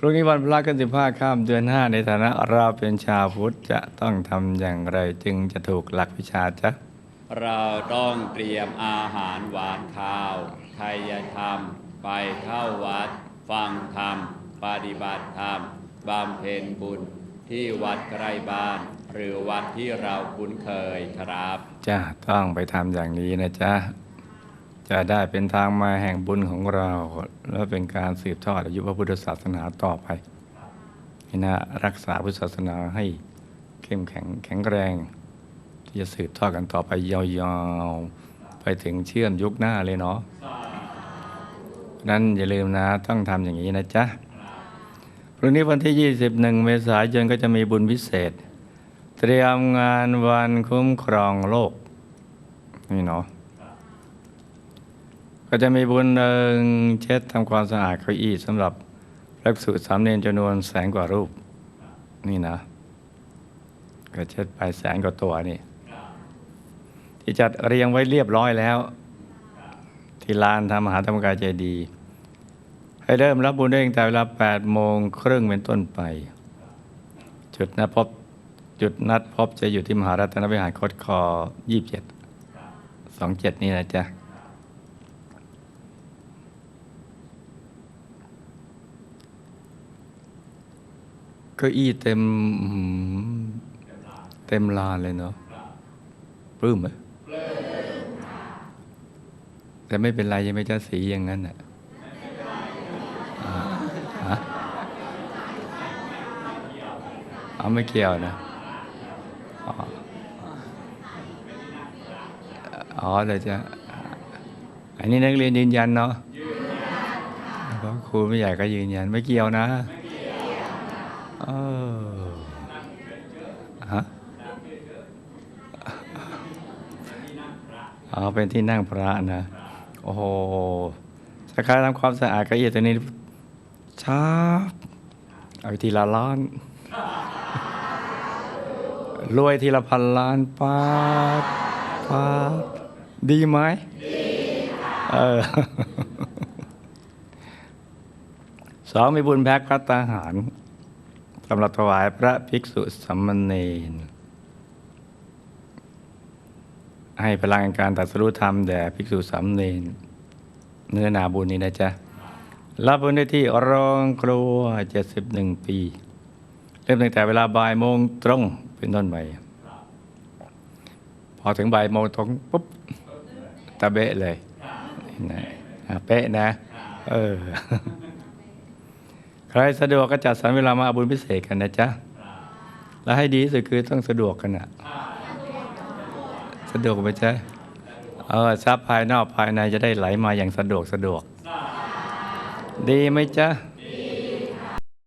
พรุ่งนี้วันพระกันสิบห้าข้ามเดือนห้าในฐานะเราเป็นชาวพุทธจะต้องทำอย่างไรจึงจะถูกหลักวิชาจ๊ะเราต้องเตรียมอาหารหวานข้าวไทยธรรม ไปเข้าวัด ฟังธรรม ปฏิบัติธรรมบำเพ็ญบุญที่วัดใกล้บ้าน หรือวัดที่เราคุ้นเคยครับ จ้าต้องไปทำอย่างนี้นะจ๊ะ จะได้เป็นทางมาแห่งบุญของเรา และเป็นการสืบทอดอายุพระพุทธศาสนาต่อไปนะรักษาพุทธศาสนาให้เข้มแข็งแข็งแรง ที่จะสืบทอดกันต่อไปยาวๆ ไปถึงเชื่อมยุคหน้าเลยเนาะนั้นอย่าลืมนะต้องทำอย่างนี้นะจ๊ะพรุ่งนี้วันที่ 21 เมษายนก็จะมีบุญพิเศษ เตรียมงานวันคุ้มครองโลก นี่เนาะ ก็จะมีบุญเอิงเช็ดทำความสะอาดเก้าอี้สำหรับรักษุสามเณรจำนวนแสนกว่ารูป นี่นะ ก็เช็ดไปแสนกว่าตัวนี่ ที่จัดเรียงไว้เรียบร้อยแล้ว ที่ลานทำมหาธรรมกายเจดีย์ให้เริ่มรับบุญได้ตั้งแต่เวลา8โมงครึ่งเป็นต้นไป จุดนัดพบจุดนัดพบจะอยู่ที่มหารัตนวิหารคดคอ 27 27 นี่นะจ๊ะ เก็อี้เต็มเต็มลานเลยเนาะปลื้มไหมแต่ไม่เป็นไรยังไม่จะสีอย่างนั้นอะฮะเอาไม่เกี่ยวนะ อ๋ออ๋อเลยจะ อันนี้นักเรียนยืนยันเนาะเพราะครูไม่ใหญ่ก็ยืนยันไม่เกี่ยวนะ เออฮะอ๋อเป็นที่นั่งพระนะ โอ้โหสักการทำความสะอาดกระเอียดตัวนี้ช้าบเอาทีละล้านรวยทีละพันล้านป้าป้าดดีไหมดีเออสองมีบุญแพ็คพัตตาหาร สำหรับถวายพระภิกษุสัมมเนรให้พลังการตรัสรู้ธรรมแด่ภิกษุสามเณรเนื้อนาบุญนี้นะจ๊ะ รับบุญได้ที่โรงครัว 71 ปี เริ่มตั้งแต่เวลาบ่ายโมงตรงเป็นต้นไปพอถึงบ่ายโมงตรงปุ๊บตะเบะเลยนะเป๊ะนะ เออ ใครสะดวกก็จัดสรรเวลามาอาบุญพิเศษกันนะจ๊ะแล้วให้ดีสุดคือต้องสะดวกกันอะสะดวกไหมจ๊ะเออทรัพย์ภายนอกภายในจะได้ไหลมาอย่างสะดวกสะดวก ดีไหมจ๊ะ